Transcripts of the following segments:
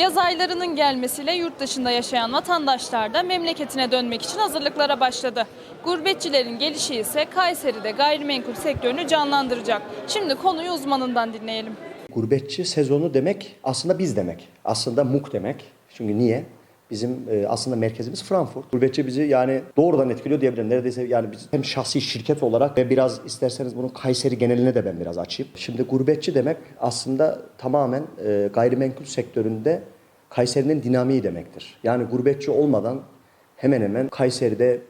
Yaz aylarının gelmesiyle yurt dışında yaşayan vatandaşlar da memleketine dönmek için hazırlıklara başladı. Gurbetçilerin gelişi ise Kayseri'de gayrimenkul sektörünü canlandıracak. Şimdi konuyu uzmanından dinleyelim. Gurbetçi sezonu demek aslında biz demek. Aslında MUK demek. Çünkü niye? Bizim e, aslında merkezimiz Frankfurt. Gurbetçi bizi yani doğrudan etkiliyor diyebilirim. Neredeyse yani biz hem şahsi şirket olarak ve biraz isterseniz bunun Kayseri geneline de ben biraz açayım. Şimdi gurbetçi demek aslında tamamen e, gayrimenkul sektöründe Kayseri'nin dinamiği demektir. Yani gurbetçi olmadan hemen hemen Kayseri'de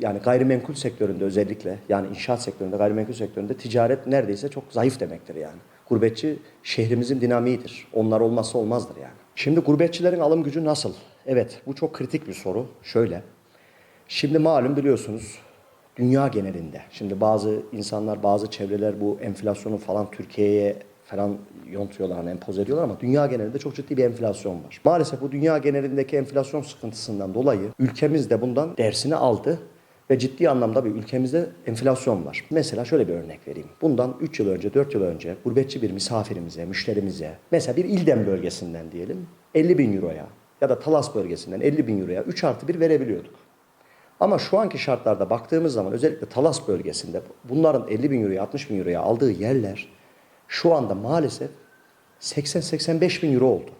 yani gayrimenkul sektöründe özellikle yani inşaat sektöründe, gayrimenkul sektöründe ticaret neredeyse çok zayıf demektir yani. Gurbetçi şehrimizin dinamiğidir. Onlar olmazsa olmazdır yani. Şimdi gurbetçilerin alım gücü nasıl? Evet bu çok kritik bir soru. Şöyle. Şimdi malum biliyorsunuz dünya genelinde. Şimdi bazı insanlar, bazı çevreler bu enflasyonu falan Türkiye'ye falan yontuyorlar, hani empoze ediyorlar ama dünya genelinde çok ciddi bir enflasyon var. Maalesef bu dünya genelindeki enflasyon sıkıntısından dolayı ülkemiz de bundan dersini aldı ve ciddi anlamda bir ülkemizde enflasyon var. Mesela şöyle bir örnek vereyim. Bundan 3 yıl önce, 4 yıl önce gurbetçi bir misafirimize, müşterimize, mesela bir İldem bölgesinden diyelim 50 bin euroya ya da Talas bölgesinden 50 bin euroya 3 artı 1 verebiliyorduk. Ama şu anki şartlarda baktığımız zaman özellikle Talas bölgesinde bunların 50 bin euroya 60 bin euroya aldığı yerler şu anda maalesef 80-85 bin euro oldu.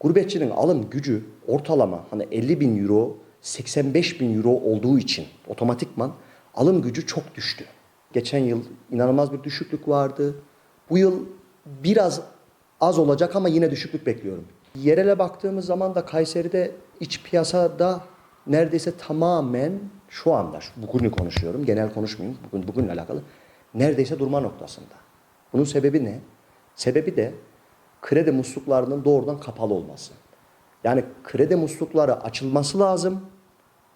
Gurbetçinin alım gücü ortalama hani 50 bin euro 85 bin euro olduğu için otomatikman alım gücü çok düştü. Geçen yıl inanılmaz bir düşüklük vardı. Bu yıl biraz az olacak ama yine düşüklük bekliyorum. Yerele baktığımız zaman da Kayseri'de iç piyasada neredeyse tamamen şu anda, bugünü konuşuyorum, genel konuşmayayım, bugün bugünle alakalı, neredeyse durma noktasında. Bunun sebebi ne? Sebebi de kredi musluklarının doğrudan kapalı olması. Yani kredi muslukları açılması lazım.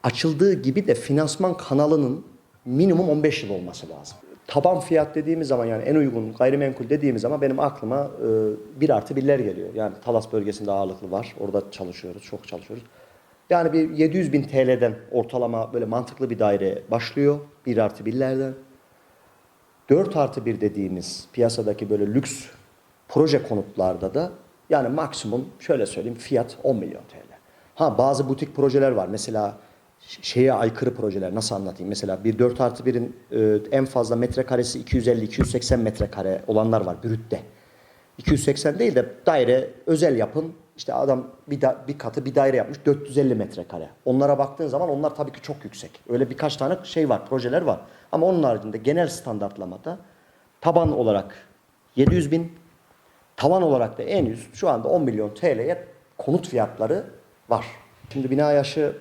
Açıldığı gibi de finansman kanalının minimum 15 yıl olması lazım. Taban fiyat dediğimiz zaman yani en uygun gayrimenkul dediğimiz zaman benim aklıma e, bir artı birler geliyor. Yani Talas bölgesinde ağırlıklı var. Orada çalışıyoruz, çok çalışıyoruz. Yani bir 700 bin TL'den ortalama böyle mantıklı bir daire başlıyor. Bir artı birlerden. 4 artı 1 dediğimiz piyasadaki böyle lüks proje konutlarda da yani maksimum şöyle söyleyeyim fiyat 10 milyon TL. Ha bazı butik projeler var. Mesela şeye aykırı projeler nasıl anlatayım? Mesela bir 4 artı 1'in e, en fazla metrekaresi 250-280 metrekare olanlar var brütte. 280 değil de daire özel yapım işte adam bir, da, bir katı bir daire yapmış 450 metrekare. Onlara baktığın zaman onlar tabii ki çok yüksek. Öyle birkaç tane şey var, projeler var. Ama onun haricinde genel standartlamada taban olarak 700 bin, tavan olarak da en üst şu anda 10 milyon TL'ye konut fiyatları var. Şimdi bina yaşı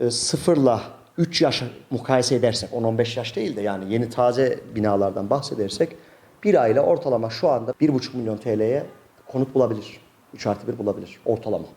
e, sıfırla 3 yaş mukayese edersek 10-15 yaş değil de yani yeni taze binalardan bahsedersek bir aile ortalama şu anda 1,5 milyon TL'ye konut bulabilir. 3 artı 1 bulabilir ortalama.